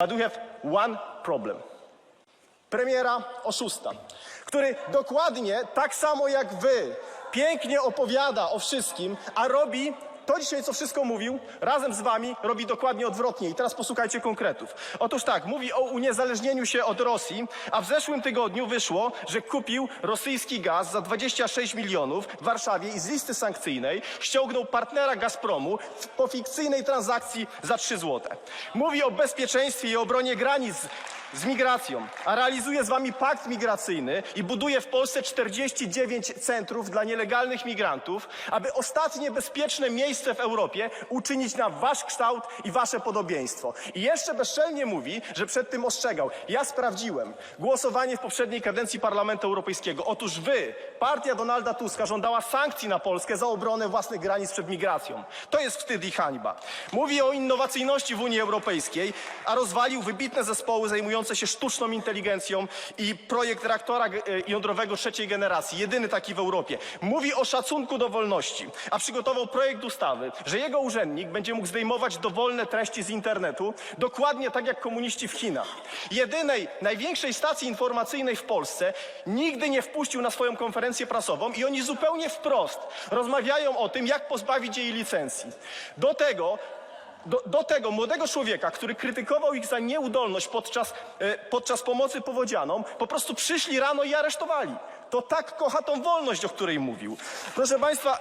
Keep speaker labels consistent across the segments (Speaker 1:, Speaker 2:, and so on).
Speaker 1: But we have one problem. Premiera oszusta, który dokładnie tak samo jak wy pięknie opowiada o wszystkim, a robi to dzisiaj, co wszystko mówił, razem z wami robi dokładnie odwrotnie. I teraz posłuchajcie konkretów. Otóż tak, mówi o uniezależnieniu się od Rosji, a w zeszłym tygodniu wyszło, że kupił rosyjski gaz za 26 milionów w Warszawie i z listy sankcyjnej ściągnął partnera Gazpromu po fikcyjnej transakcji za 3 złote. Mówi o bezpieczeństwie i obronie granic z migracją, a realizuje z wami pakt migracyjny i buduje w Polsce 49 centrów dla nielegalnych migrantów, aby ostatnie bezpieczne miejsce w Europie uczynić na wasz kształt i wasze podobieństwo. I jeszcze bezczelnie mówi, że przed tym ostrzegał. Ja sprawdziłem głosowanie w poprzedniej kadencji Parlamentu Europejskiego. Otóż wy, partia Donalda Tuska, żądała sankcji na Polskę za obronę własnych granic przed migracją. To jest wstyd i hańba. Mówi o innowacyjności w Unii Europejskiej, a rozwalił wybitne zespoły zajmujące się sztuczną inteligencją i projekt reaktora e, jądrowego trzeciej generacji, jedyny taki w Europie. Mówi o szacunku do wolności, a przygotował projekt ustawy, że jego urzędnik będzie mógł zdejmować dowolne treści z internetu, dokładnie tak jak komuniści w Chinach. Jedynej, największej stacji informacyjnej w Polsce nigdy nie wpuścił na swoją konferencję prasową i oni zupełnie wprost rozmawiają o tym, jak pozbawić jej licencji. Do tego do, do tego młodego człowieka, który krytykował ich za nieudolność podczas, e, podczas pomocy powodzianom, po prostu przyszli rano i aresztowali. To tak kocha tą wolność, o której mówił. Proszę Państwa,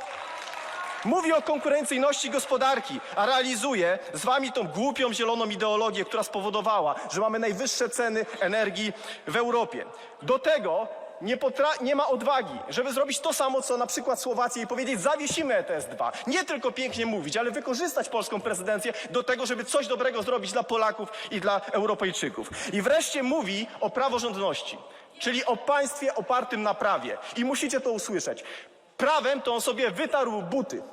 Speaker 1: Mówi o konkurencyjności gospodarki, a realizuje z wami tą głupią zieloną ideologię, która spowodowała, że mamy najwyższe ceny energii w Europie. Do tego nie, nie ma odwagi, żeby zrobić to samo, co na przykład Słowacja i powiedzieć, zawiesimy ETS-2. Nie tylko pięknie mówić, ale wykorzystać polską prezydencję do tego, żeby coś dobrego zrobić dla Polaków i dla Europejczyków. I wreszcie mówi o praworządności, czyli o państwie opartym na prawie. I musicie to usłyszeć. Prawem to on sobie wytarł buty.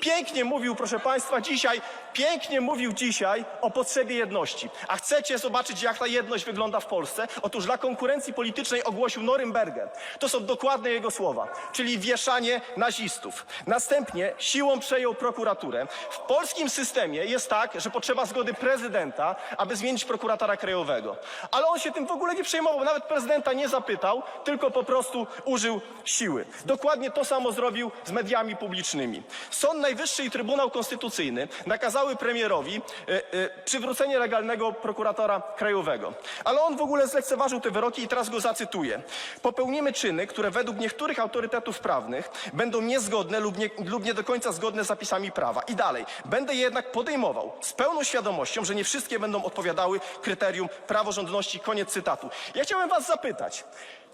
Speaker 1: Pięknie mówił, proszę Państwa, dzisiaj, pięknie mówił dzisiaj o potrzebie jedności. A chcecie zobaczyć, jak ta jedność wygląda w Polsce? Otóż dla konkurencji politycznej ogłosił Norymbergę. To są dokładne jego słowa, czyli wieszanie nazistów. Następnie siłą przejął prokuraturę. W polskim systemie jest tak, że potrzeba zgody prezydenta, aby zmienić prokuratora krajowego. Ale on się tym w ogóle nie przejmował, nawet prezydenta nie zapytał, tylko po prostu użył siły. Dokładnie to samo zrobił z mediami publicznymi. Sąd Najwyższy i Trybunał Konstytucyjny nakazały premierowi e, e, przywrócenie legalnego prokuratora krajowego. Ale on w ogóle zlekceważył te wyroki i teraz go zacytuję. Popełnimy czyny, które według niektórych autorytetów prawnych będą niezgodne lub nie, lub nie do końca zgodne z zapisami prawa. I dalej. Będę je jednak podejmował z pełną świadomością, że nie wszystkie będą odpowiadały kryterium praworządności. Koniec cytatu. Ja chciałem was zapytać,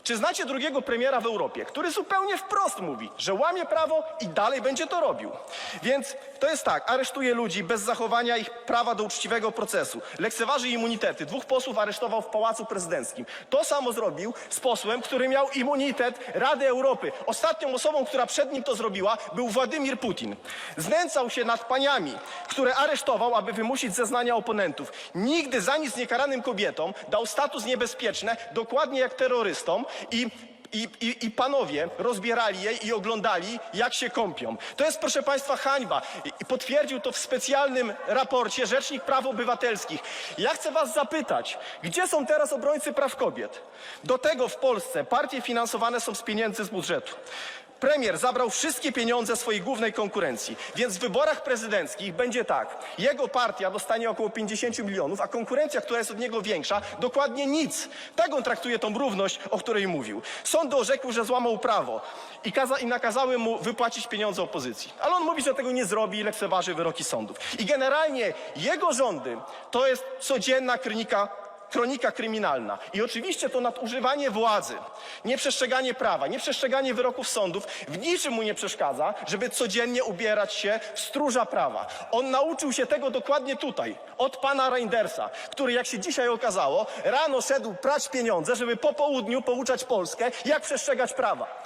Speaker 1: czy znacie drugiego premiera w Europie, który zupełnie wprost mówi, że łamie prawo i dalej będzie to robił? Więc to jest tak, aresztuje ludzi bez zachowania ich prawa do uczciwego procesu, lekceważy immunitety. Dwóch posłów aresztował w Pałacu Prezydenckim. To samo zrobił z posłem, który miał immunitet Rady Europy. Ostatnią osobą, która przed nim to zrobiła, był Władimir Putin. Znęcał się nad paniami, które aresztował, aby wymusić zeznania oponentów. Nigdy za nic niekaranym kobietom dał status niebezpieczny, dokładnie jak terrorystom i i, i, I panowie rozbierali jej i oglądali, jak się kąpią. To jest, proszę Państwa, hańba. I potwierdził to w specjalnym raporcie Rzecznik Praw Obywatelskich. Ja chcę Was zapytać, gdzie są teraz obrońcy praw kobiet? Do tego w Polsce partie finansowane są z pieniędzy z budżetu. Premier zabrał wszystkie pieniądze swojej głównej konkurencji, więc w wyborach prezydenckich będzie tak. Jego partia dostanie około 50 milionów, a konkurencja, która jest od niego większa, dokładnie nic. Tak on traktuje tą równość, o której mówił. Sądy orzekły, że złamał prawo i, kaza- i nakazały mu wypłacić pieniądze opozycji. Ale on mówi, że tego nie zrobi i lekceważy wyroki sądów. I generalnie jego rządy to jest codzienna kronika kronika kryminalna. I oczywiście to nadużywanie władzy, nieprzestrzeganie prawa, nieprzestrzeganie wyroków sądów w niczym mu nie przeszkadza, żeby codziennie ubierać się w stróża prawa. On nauczył się tego dokładnie tutaj, od pana Reindersa, który jak się dzisiaj okazało, rano szedł prać pieniądze, żeby po południu pouczać Polskę, jak przestrzegać prawa.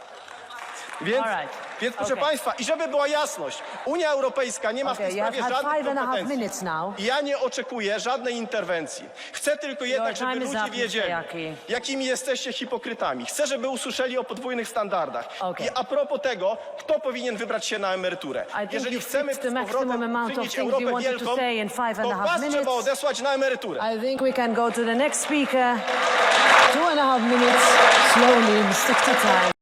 Speaker 1: Więc,
Speaker 2: All right.
Speaker 1: więc proszę
Speaker 2: Okay.
Speaker 1: Państwa, i żeby była jasność, Unia Europejska nie ma w tej
Speaker 3: Okay, you have
Speaker 1: sprawie
Speaker 3: had
Speaker 1: żadnych
Speaker 3: five and a half
Speaker 1: kompetencji.
Speaker 3: now.
Speaker 1: I ja nie oczekuję żadnej interwencji. Chcę tylko jednak, żeby
Speaker 2: time is
Speaker 1: ludzie
Speaker 2: up, Mr.
Speaker 1: wiedzieli,
Speaker 2: Jaki.
Speaker 1: jakimi jesteście hipokrytami. Chcę, żeby usłyszeli o podwójnych standardach.
Speaker 2: Okay.
Speaker 1: I a propos tego, kto powinien wybrać się na emeryturę.
Speaker 2: think
Speaker 1: Jeżeli
Speaker 2: you've
Speaker 1: chcemy
Speaker 2: fixed the
Speaker 1: z
Speaker 2: maximum
Speaker 1: powrotem
Speaker 2: amount of
Speaker 1: czynić
Speaker 2: things you
Speaker 1: Europę
Speaker 2: wanted to
Speaker 1: wielką,
Speaker 2: say in five and
Speaker 1: to
Speaker 2: a half
Speaker 1: was trzeba
Speaker 2: minutes.
Speaker 1: odesłać na emeryturę.
Speaker 3: I think we can go to the next speaker. Two and a half minutes. Slowly, stick to time.